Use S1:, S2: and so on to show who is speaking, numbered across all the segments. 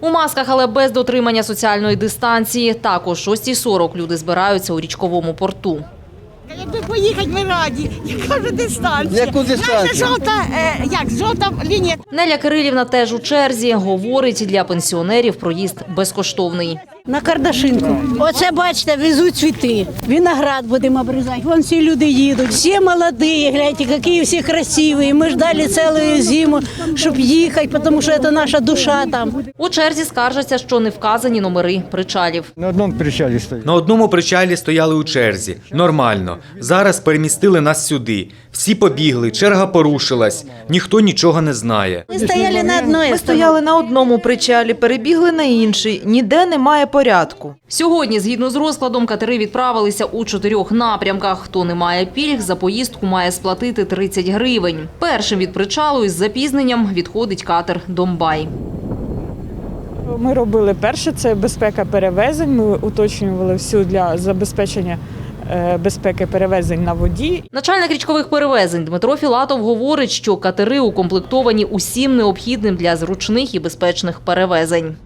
S1: У масках, але без дотримання соціальної дистанції. Також о 6.40 люди збираються у річковому порту.
S2: Якби поїхати, ми раді. Яка ж дистанція?
S3: Яку дистанцію?
S2: Наша жовта, е, як, жовта лінія.
S1: Неля Кирилівна теж у черзі. Говорить, для пенсіонерів проїзд безкоштовний.
S4: На Кардашинку. Оце бачите, везуть цвіти. Виноград будемо обрізати. Вон всі люди їдуть. Всі молоді, гляньте, які всі красиві. Ми ждали цілу зиму, щоб їхати, тому що це наша душа там.
S1: У черзі скаржаться, що не вказані номери причалів.
S3: На одному причалі стоїть.
S5: На одному причалі стояли у черзі. Нормально. Зараз перемістили нас сюди. Всі побігли, черга порушилась. Ніхто нічого не знає.
S4: Ми стояли на одної.
S6: Ми стояли на одному причалі, перебігли на інший. Ніде немає порядку.
S1: Сьогодні, згідно з розкладом, катери відправилися у чотирьох напрямках. Хто не має пільг, за поїздку має сплатити 30 гривень. Першим від причалу із запізненням відходить катер «Домбай».
S7: Ми робили перше це безпека перевезень. Ми уточнювали всю для забезпечення е, безпеки перевезень на воді.
S1: Начальник річкових перевезень Дмитро Філатов говорить, що катери укомплектовані усім необхідним для зручних і безпечних перевезень.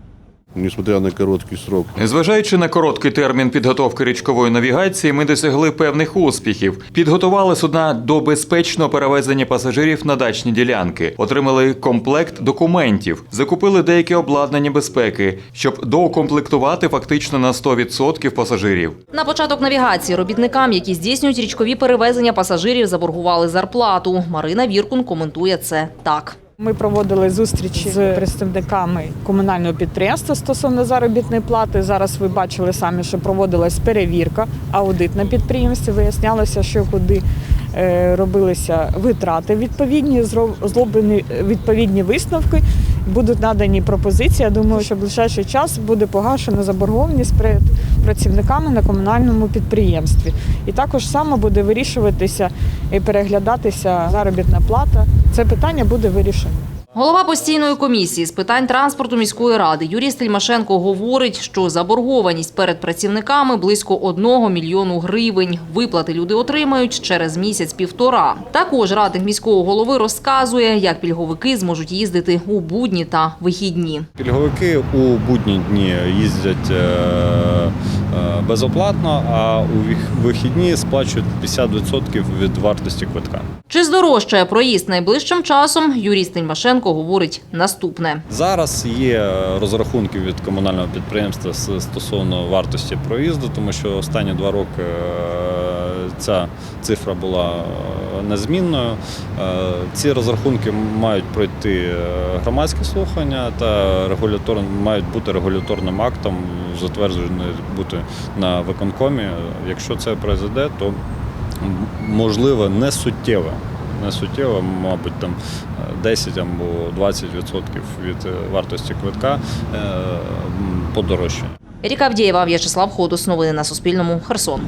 S8: Несмотря на короткий срок
S9: Незважаючи на короткий термін підготовки річкової навігації, ми досягли певних успіхів. Підготували судна до безпечного перевезення пасажирів на дачні ділянки, отримали комплект документів, закупили деяке обладнання безпеки, щоб доукомплектувати фактично на 100% пасажирів.
S1: На початок навігації робітникам, які здійснюють річкові перевезення пасажирів, заборгували зарплату. Марина Віркун коментує це так.
S7: Ми проводили зустрічі з представниками комунального підприємства стосовно заробітної плати. Зараз ви бачили самі, що проводилась перевірка, аудит на підприємстві. Вияснялося, що куди е, робилися витрати відповідні, зро- зроблені відповідні висновки. Будуть надані пропозиції. Я думаю, що в ближайший час буде погашена заборгованість перед працівниками на комунальному підприємстві. І також само буде вирішуватися і переглядатися заробітна плата. Це питання буде вирішено.
S1: Голова постійної комісії з питань транспорту міської ради Юрій Стельмашенко говорить, що заборгованість перед працівниками близько 1 мільйону гривень. Виплати люди отримають через місяць-півтора. Також радник міського голови розказує, як пільговики зможуть їздити у будні та вихідні.
S10: Пільговики у будні дні їздять е, безоплатно, а у вих- вихідні сплачують 50% від вартості квитка.
S1: Чи здорожчає проїзд найближчим часом? Юрій Стельмашенко говорить наступне.
S10: Зараз є розрахунки від комунального підприємства стосовно вартості проїзду, тому що останні два роки е, ця цифра була е, незмінною. Е, Ці розрахунки мають пройти е, громадське слухання та регуляторним мають бути регуляторним актом, затверджений бути на виконкомі. Якщо це произойде, то можливо не суттєве. Не суттєво, мабуть, там е, 10 або 20% від вартості квитка подорожчання.
S1: Еріка Авдєєва, В'ячеслав Ходус. Новини на Суспільному. Херсон.